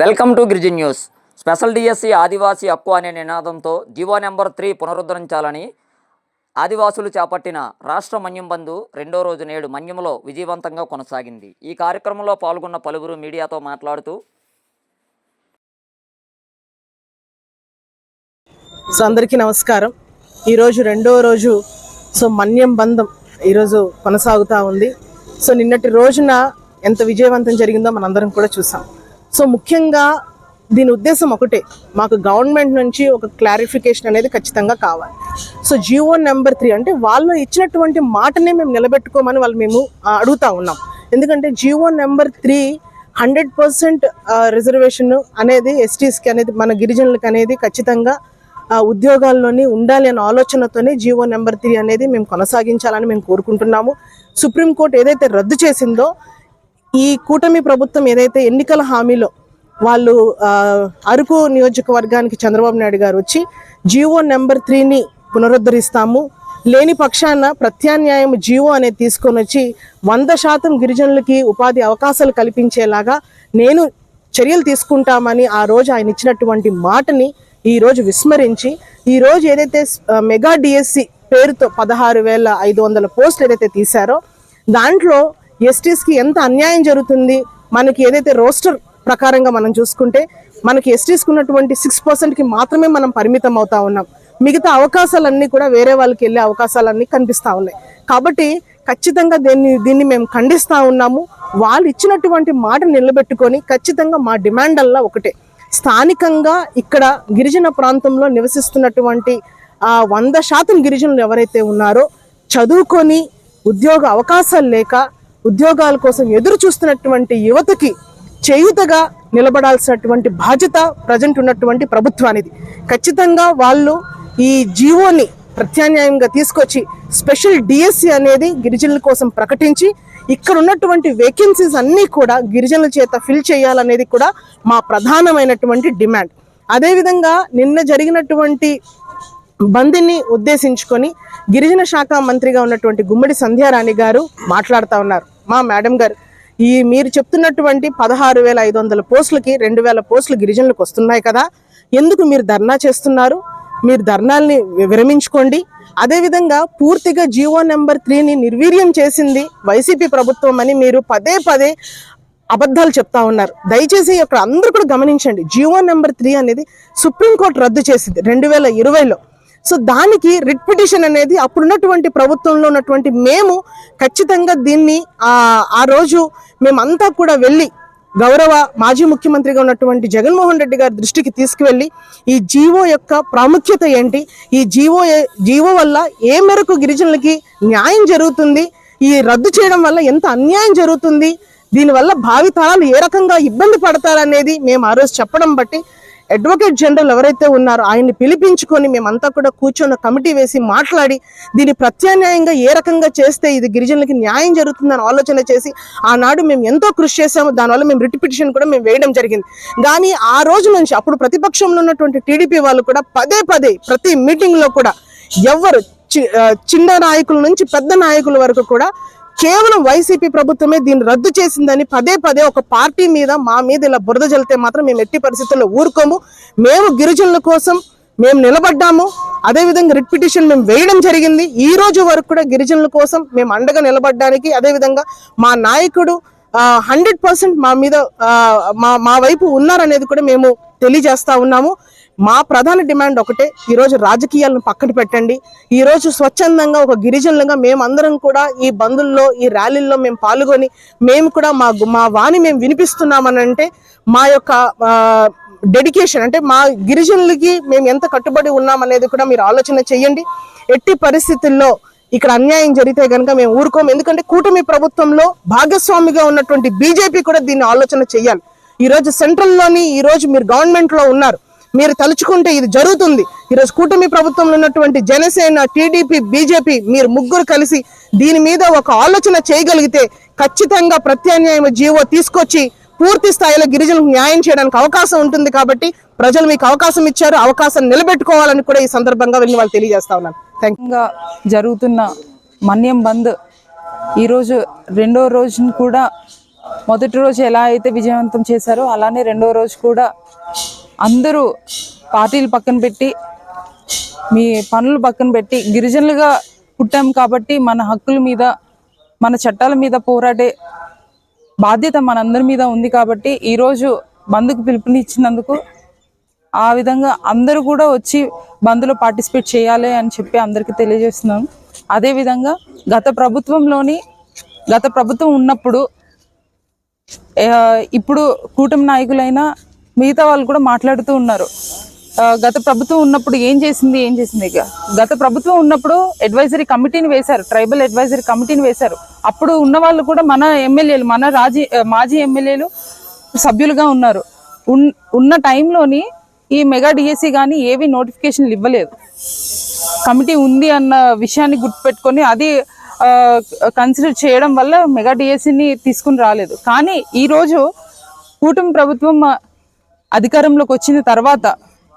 Welcome to Girijan news. Special DSC ఆదివాసీ హక్కు అనే నినాదంతో జీవో నెంబర్ త్రీ పునరుద్ధరించాలని ఆదివాసులు చేపట్టిన రాష్ట్ర మన్యం బంధు రెండో రోజు నేడు మన్యంలో విజయవంతంగా కొనసాగింది. ఈ కార్యక్రమంలో పాల్గొన్న పలువురు మీడియాతో మాట్లాడుతూ సో అందరికీ నమస్కారం. ఈరోజు రెండో రోజు సో మన్యం బంధం ఈరోజు కొనసాగుతూ ఉంది. సో నిన్నటి రోజున ఎంత విజయవంతం జరిగిందో మనందరం కూడా చూసాం. సో ముఖ్యంగా దీని ఉద్దేశం ఒకటే. మాకు గవర్నమెంట్ నుంచి ఒక క్లారిఫికేషన్ అనేది ఖచ్చితంగా కావాలి. సో జియో నెంబర్ త్రీ అంటే వాళ్ళు ఇచ్చినటువంటి మాటనే మేము నిలబెట్టుకోమని వాళ్ళు మేము అడుగుతా ఉన్నాం. ఎందుకంటే GO number three hundred percent reservation అనేది ఎస్టీస్కి అనేది మన గిరిజనులకి అనేది ఖచ్చితంగా ఉద్యోగాల్లోనే ఉండాలి అనే ఆలోచనతోనే జీవో నెంబర్ త్రీ అనేది మేము కొనసాగించాలని మేము కోరుకుంటున్నాము. సుప్రీంకోర్టు ఏదైతే రద్దు చేసిందో ఈ కూటమి ప్రభుత్వం ఏదైతే ఎన్నికల హామీలో వాళ్ళు అరకు నియోజకవర్గానికి చంద్రబాబు నాయుడు గారు వచ్చి జియో నెంబర్ త్రీని పునరుద్ధరిస్తాము లేని పక్షాన ప్రత్యామ్నాయం జియో అనేది తీసుకొని వచ్చి వంద శాతం గిరిజనులకి ఉపాధి అవకాశాలు కల్పించేలాగా నేను చర్యలు తీసుకుంటామని ఆ రోజు ఆయన ఇచ్చినటువంటి మాటని ఈరోజు విస్మరించి ఈరోజు ఏదైతే మెగా డిఎస్సి పేరుతో పదహారు వేల ఐదు వందల పోస్టులు ఏదైతే తీశారో దాంట్లో ఎస్టీస్కి ఎంత అన్యాయం జరుగుతుంది? మనకి ఏదైతే రోస్టర్ ప్రకారంగా మనం చూసుకుంటే మనకి ఎస్టీస్కి ఉన్నటువంటి సిక్స్ పర్సెంట్కి మాత్రమే మనం పరిమితం అవుతా ఉన్నాం. మిగతా అవకాశాలన్నీ కూడా వేరే వాళ్ళకి వెళ్ళే అవకాశాలన్నీ కనిపిస్తూ ఉన్నాయి. కాబట్టి ఖచ్చితంగా దీన్ని దీన్ని మేము ఖండిస్తూ ఉన్నాము. వాళ్ళు ఇచ్చినటువంటి మాట నిలబెట్టుకొని ఖచ్చితంగా మా డిమాండల్లా ఒకటే. స్థానికంగా ఇక్కడ గిరిజన ప్రాంతంలో నివసిస్తున్నటువంటి ఆ వంద శాతం గిరిజనులు ఎవరైతే ఉన్నారో చదువుకొని ఉద్యోగ అవకాశాలు లేక ఉద్యోగాల కోసం ఎదురు చూస్తున్నటువంటి యువతకి చేయుతగా నిలబడాల్సినటువంటి బాధ్యత ప్రజెంట్ ఉన్నటువంటి ప్రభుత్వానికి ఖచ్చితంగా వాళ్ళు ఈ జీవోని ప్రత్యామ్నాయంగా తీసుకొచ్చి స్పెషల్ డిఎస్సి అనేది గిరిజనుల కోసం ప్రకటించి ఇక్కడ ఉన్నటువంటి వేకెన్సీస్ అన్నీ కూడా గిరిజనుల చేత ఫిల్ చేయాలనేది కూడా మా ప్రధానమైనటువంటి డిమాండ్. అదేవిధంగా నిన్న జరిగినటువంటి బంద్ని ఉద్దేశించుకొని గిరిజన శాఖ మంత్రిగా ఉన్నటువంటి గుమ్మడి సంధ్యారాణి గారు మాట్లాడుతూ ఉన్నారు. మా మేడం గారు. ఈ మీరు చెప్తున్నటువంటి పదహారు వేల ఐదు వందల పోస్టులకి రెండు వేల పోస్టులు గిరిజనులకు వస్తున్నాయి కదా. ఎందుకు మీరు ధర్నా చేస్తున్నారు? మీరు ధర్నాల్ని విరమించుకోండి. అదేవిధంగా పూర్తిగా జీవో నెంబర్ త్రీని నిర్వీర్యం చేసింది వైసీపీ ప్రభుత్వం అని మీరు పదే పదే అబద్ధాలు చెప్తా ఉన్నారు. దయచేసి ఇక్కడ అందరూ కూడా గమనించండి. జీవో నెంబర్ త్రీ అనేది సుప్రీంకోర్టు రద్దు చేసింది రెండు వేల ఇరవైలో. సో దానికి రిట్ పిటిషన్ అనేది అప్పుడున్నటువంటి ప్రభుత్వంలో ఉన్నటువంటి మేము ఖచ్చితంగా దీన్ని ఆ రోజు మేమంతా కూడా వెళ్ళి గౌరవ మాజీ ముఖ్యమంత్రిగా ఉన్నటువంటి జగన్మోహన్ రెడ్డి గారి దృష్టికి తీసుకువెళ్ళి ఈ జీవో యొక్క ప్రాముఖ్యత ఏంటి? ఈ జీవో జీవో వల్ల ఏ మేరకు గిరిజనులకి న్యాయం జరుగుతుంది? ఈ రద్దు చేయడం వల్ల ఎంత అన్యాయం జరుగుతుంది? దీనివల్ల భావితరాలు ఏ రకంగా ఇబ్బంది పడతారనేది మేము ఆ రోజు చెప్పడం బట్టి అడ్వకేట్ జనరల్ ఎవరైతే ఉన్నారో ఆయన్ని పిలిపించుకొని మేమంతా కూడా కూర్చొని కమిటీ వేసి మాట్లాడి దీన్ని ప్రత్యామ్నాయంగా ఏ రకంగా చేస్తే ఇది గిరిజనులకి న్యాయం జరుగుతుందని ఆలోచన చేసి ఆనాడు మేము ఎంతో కృషి చేశాము. దానివల్ల మేము రిట్ పిటిషన్ కూడా మేము వేయడం జరిగింది. కానీ ఆ రోజు నుంచి అప్పుడు ప్రతిపక్షంలో ఉన్నటువంటి టీడీపీ వాళ్ళు కూడా పదే పదే ప్రతి మీటింగ్లో కూడా ఎవరు చి- చిన్న నాయకుల నుంచి పెద్ద నాయకుల వరకు కూడా కేవలం వైసీపీ ప్రభుత్వమే దీన్ని రద్దు చేసిందని పదే పదే ఒక పార్టీ మీద మా మీద ఇలా బురద జల్లితే మాత్రం మేము ఎట్టి పరిస్థితుల్లో ఊరుకోము. మేము గిరిజనుల కోసం మేము నిలబడ్డాము. అదేవిధంగా రిట్ పిటిషన్ మేము వేయడం జరిగింది. ఈ రోజు వరకు కూడా గిరిజనుల కోసం మేము అండగా నిలబడడానికి అదేవిధంగా మా నాయకుడు హండ్రెడ్ పర్సెంట్ మా మీద మా మా వైపు ఉన్నారనేది కూడా మేము తెలియజేస్తా ఉన్నాము. మా ప్రధాన డిమాండ్ ఒకటే ఈరోజు రాజకీయాలను పక్కన పెట్టండి. ఈరోజు స్వచ్ఛందంగా ఒక గిరిజనులుగా మేమందరం కూడా ఈ బంధుల్లో ఈ ర్యాలీల్లో మేము పాల్గొని మేము కూడా మా మా వాణి మేము వినిపిస్తున్నామని అంటే మా యొక్క డెడికేషన్ అంటే మా గిరిజనులకి మేము ఎంత కట్టుబడి ఉన్నామనేది కూడా మీరు ఆలోచన చేయండి. ఎట్టి పరిస్థితుల్లో ఇక్కడ అన్యాయం జరిగితే కనుక మేము ఊరుకోము. ఎందుకంటే కూటమి ప్రభుత్వంలో భాగస్వామిగా ఉన్నటువంటి బీజేపీ కూడా దీన్ని ఆలోచన చేయాలి. ఈరోజు సెంట్రల్లోని ఈరోజు మీరు గవర్నమెంట్లో ఉన్నారు. మీరు తలుచుకుంటే ఇది జరుగుతుంది. ఈరోజు కూటమి ప్రభుత్వంలో ఉన్నటువంటి జనసేన టీడీపీ బీజేపీ మీరు ముగ్గురు కలిసి దీని మీద ఒక ఆలోచన చేయగలిగితే ఖచ్చితంగా ప్రత్యామ్నాయం జీవో తీసుకొచ్చి పూర్తి స్థాయిలో గిరిజనులకు న్యాయం చేయడానికి అవకాశం ఉంటుంది కాబట్టి ప్రజలు మీకు అవకాశం ఇచ్చారు అవకాశం నిలబెట్టుకోవాలని కూడా ఈ సందర్భంగా వెళ్ళి వాళ్ళు తెలియజేస్తా ఉన్నాను. థ్యాంక్ జరుగుతున్న మన్యం బంద్ ఈరోజు రెండో రోజును కూడా మొదటి రోజు ఎలా అయితే విజయవంతం చేశారో అలానే రెండో రోజు కూడా అందరూ పార్టీలు పక్కన పెట్టి మీ పనులు పక్కన పెట్టి గిరిజనులుగా పుట్టాం కాబట్టి మన హక్కుల మీద మన చట్టాల మీద పోరాడే బాధ్యత మనందరి మీద ఉంది కాబట్టి ఈరోజు బంద్కు పిలుపునిచ్చినందుకు ఆ విధంగా అందరూ కూడా వచ్చి బంద్లో పార్టిసిపేట్ చేయాలి అని చెప్పి అందరికీ తెలియజేస్తున్నాం. అదేవిధంగా గత ప్రభుత్వంలోని గత ప్రభుత్వం ఉన్నప్పుడు ఇప్పుడు కూటమి నాయకులైన మిగతా వాళ్ళు కూడా మాట్లాడుతూ ఉన్నారు. గత ప్రభుత్వం ఉన్నప్పుడు ఏం చేసింది ఏం చేసింది ఇక? గత ప్రభుత్వం ఉన్నప్పుడు అడ్వైజరీ కమిటీని వేశారు ట్రైబల్ అడ్వైజరీ కమిటీని వేశారు. అప్పుడు ఉన్న వాళ్ళు కూడా మన ఎమ్మెల్యేలు మన రాజీ మాజీ ఎమ్మెల్యేలు సభ్యులుగా ఉన్నారు. ఉన్- ఉన్న టైంలోని ఈ మెగా డిఎస్సి కానీ ఏవి నోటిఫికేషన్లు ఇవ్వలేదు. కమిటీ ఉంది అన్న విషయాన్ని గుర్తుపెట్టుకొని అది కన్సిడర్ చేయడం వల్ల మెగా డిఎస్సిని తీసుకుని రాలేదు. కానీ ఈరోజు కూటమి ప్రభుత్వం అధికారంలోకి వచ్చిన తర్వాత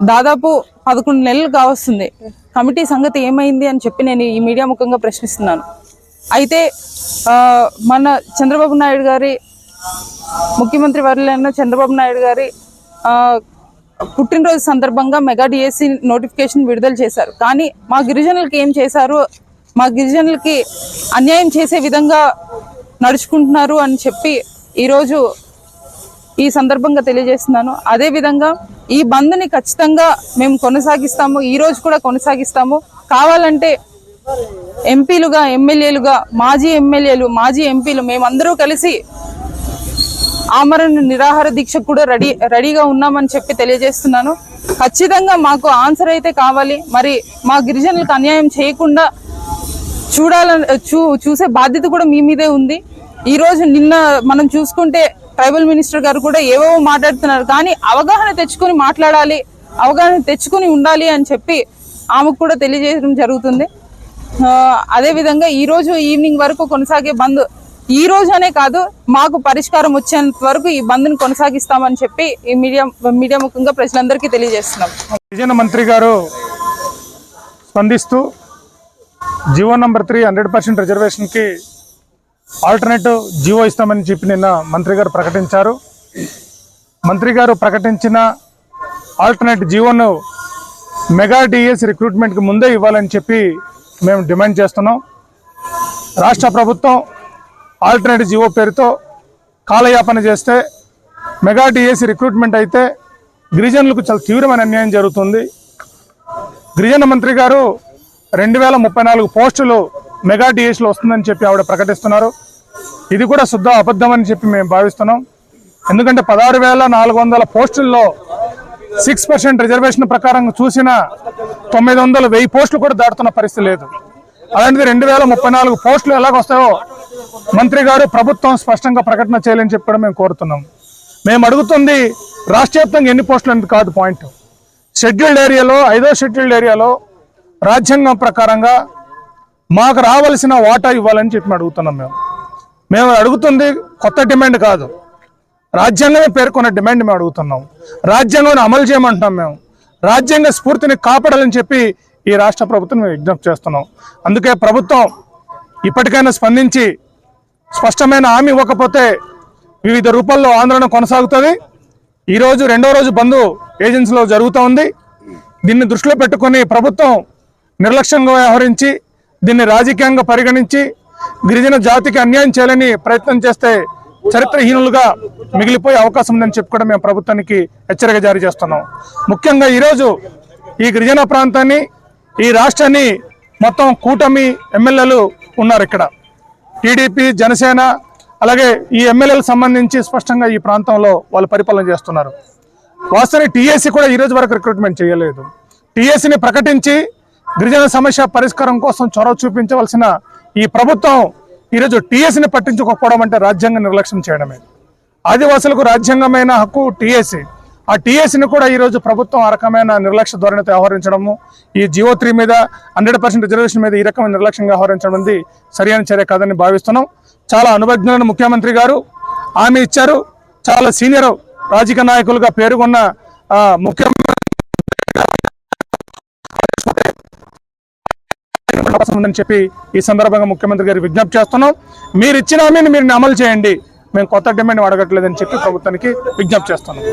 దాదాపు పదకొండు నెలలు కావస్తుంది. కమిటీ సంగతి ఏమైంది అని చెప్పి నేను ఈ మీడియా ముఖంగా ప్రశ్నిస్తున్నాను. అయితే మన చంద్రబాబు నాయుడు గారి ముఖ్యమంత్రి వర్యులైన చంద్రబాబు నాయుడు గారి పుట్టినరోజు సందర్భంగా మెగా డిఎస్సి నోటిఫికేషన్ విడుదల చేశారు. కానీ మా గిరిజనులకి ఏం చేశారు? మా గిరిజనులకి అన్యాయం చేసే విధంగా నడుచుకుంటున్నారు అని చెప్పి ఈరోజు ఈ సందర్భంగా తెలియజేస్తున్నాను. అదే విధంగా ఈ బంద్ని ఖచ్చితంగా మేము కొనసాగిస్తాము. ఈ రోజు కూడా కొనసాగిస్తాము. కావాలంటే ఎంపీలుగా ఎమ్మెల్యేలుగా మాజీ ఎమ్మెల్యేలు మాజీ ఎంపీలు మేమందరూ కలిసి ఆమరణ నిరాహార దీక్ష కూడా రెడీ రెడీగా ఉన్నామని చెప్పి తెలియజేస్తున్నాను. ఖచ్చితంగా మాకు ఆన్సర్ అయితే కావాలి. మరి మా గిరిజనులకు అన్యాయం చేయకుండా చూడాలని చూ చూసే బాధ్యత కూడా మీ మీదే ఉంది. ఈరోజు నిన్న మనం చూసుకుంటే ట్రైబల్ మినిస్టర్ గారు కూడా ఏవేవో మాట్లాడుతున్నారు. కానీ అవగాహన తెచ్చుకొని మాట్లాడాలి అవగాహన తెచ్చుకొని ఉండాలి అని చెప్పి ఆమెకు కూడా తెలియజేయడం జరుగుతుంది. అదేవిధంగా ఈరోజు ఈవినింగ్ వరకు కొనసాగే బంద్ ఈ రోజు అనే కాదు మాకు పరిష్కారం వచ్చేంత వరకు ఈ బంద్ను కొనసాగిస్తామని చెప్పి ఈ మీడియా మీడియా ముఖంగా ప్రజలందరికీ తెలియజేస్తున్నాం. గిరిజన మంత్రి గారు స్పందిస్తూ GO number three hundred percent రిజర్వేషన్కి alternative GO ఇస్తామని చెప్పి నిన్న మంత్రి గారు ప్రకటించారు. మంత్రి గారు ప్రకటించిన ఆల్టర్నేట్ జివోను మెగా డిఎస్ రిక్రూట్మెంట్కి ముందే ఇవ్వాలని చెప్పి మేము డిమాండ్ చేస్తున్నాం. రాష్ట్ర ప్రభుత్వం ఆల్టర్నేట్ జివో పేరుతో కాలయాపన చేస్తే మెగా డిఎస్ రిక్రూట్మెంట్ అయితే గిరిజనులకు చాలా తీవ్రమైన అన్యాయం జరుగుతుంది. గిరిజన మంత్రి గారు రెండు వేల ముప్పై నాలుగు పోస్టులు మెగా డిఎస్లో వస్తుందని చెప్పి ఆవిడ ప్రకటిస్తున్నారు. ఇది కూడా శుద్ధ అబద్ధం అని చెప్పి మేము భావిస్తున్నాం. ఎందుకంటే పదహారు వేల నాలుగు వందల పోస్టుల్లో సిక్స్ పర్సెంట్ రిజర్వేషన్ ప్రకారం చూసిన తొమ్మిది వందల వెయ్యి పోస్టులు కూడా దాటుతున్న పరిస్థితి లేదు. అలాంటిది రెండు వేల ముప్పై నాలుగు పోస్టులు ఎలాగొస్తాయో మంత్రి గారు ప్రభుత్వం స్పష్టంగా ప్రకటన చేయాలని చెప్పి కూడా మేము కోరుతున్నాం. మేము అడుగుతుంది రాష్ట్ర వ్యాప్తంగా ఎన్ని పోస్టులు అనేది కాదు పాయింట్. షెడ్యూల్డ్ ఏరియాలో ఐదో షెడ్యూల్డ్ ఏరియాలో రాజ్యాంగం ప్రకారంగా మాకు రావాల్సిన వాటా ఇవ్వాలని చెప్పి అడుగుతున్నాం మేము. మేము అడుగుతుంది కొత్త డిమాండ్ కాదు. రాజ్యాంగమే పేర్కొన్న డిమాండ్ మేము అడుగుతున్నాం. రాజ్యాంగాన్ని అమలు చేయమంటున్నాం మేము. రాజ్యాంగ స్ఫూర్తిని కాపాడాలని చెప్పి ఈ రాష్ట్ర ప్రభుత్వం మేము విజ్ఞప్తి చేస్తున్నాం. అందుకే ప్రభుత్వం ఇప్పటికైనా స్పందించి స్పష్టమైన హామీ ఇవ్వకపోతే వివిధ రూపాల్లో ఆందోళన కొనసాగుతుంది. ఈరోజు రెండో రోజు బంద్ ఏజెన్సీలో జరుగుతూ ఉంది దీన్ని దృష్టిలో పెట్టుకొని ప్రభుత్వం నిర్లక్ష్యంగా వ్యవహరించి దీన్ని రాజకీయంగా పరిగణించి గిరిజన జాతికి అన్యాయం చేయాలని ప్రయత్నం చేస్తే చరిత్రహీనులుగా మిగిలిపోయే అవకాశం ఉందని చెప్పి కూడా మేము ప్రభుత్వానికి హెచ్చరిక జారీ చేస్తున్నాం. ముఖ్యంగా ఈరోజు ఈ గిరిజన ప్రాంతాన్ని ఈ రాష్ట్రాన్ని మొత్తం కూటమి ఎమ్మెల్యేలు ఉన్నారు ఇక్కడ. టీడీపీ జనసేన అలాగే ఈ ఎమ్మెల్యేలకు సంబంధించి స్పష్టంగా ఈ ప్రాంతంలో వాళ్ళు పరిపాలన చేస్తున్నారు. వాస్తవానికి టీఎస్సీ కూడా ఈ రోజు వరకు రిక్రూట్మెంట్ చేయలేదు. టీఎస్సీని ప్రకటించి గిరిజన సమస్య పరిష్కారం కోసం చొరవ చూపించవలసిన ఈ ప్రభుత్వం ఈరోజు టీఎస్సీని పట్టించుకోకపోవడం అంటే రాజ్యాంగ నిర్లక్ష్యం చేయడమే. ఆదివాసులకు రాజ్యాంగమైన హక్కు టీఎస్సీ. ఆ టీఎస్సీని కూడా ఈరోజు ప్రభుత్వం ఆ రకమైన నిర్లక్ష్య ధోరణితో వ్యవహరించడము ఈ జియో త్రీ మీద హండ్రెడ్ పర్సెంట్ రిజర్వేషన్ మీద ఈ రకమైన నిర్లక్ష్యంగా వ్యవహరించడం అనేది సరైన చర్య కాదని భావిస్తున్నాం. చాలా అనుభజ్ఞులైన ముఖ్యమంత్రి గారు హామీ ఇచ్చారు. చాలా సీనియర్ రాజకీయ నాయకులుగా పేరుకున్న ముఖ్యమంత్రి ముఖ్యమంత్రి అవకాశం ఉందని చెప్పి ఈ సందర్భంగా ముఖ్యమంత్రి గారు విజ్ఞప్తి చేస్తున్నాం. మీరు ఇచ్చిన హామీని మీరు అమలు చేయండి. మేము కొత్త డిమాండ్ అడగట్లేదని చెప్పి ప్రభుత్వానికి విజ్ఞప్తి చేస్తున్నాం.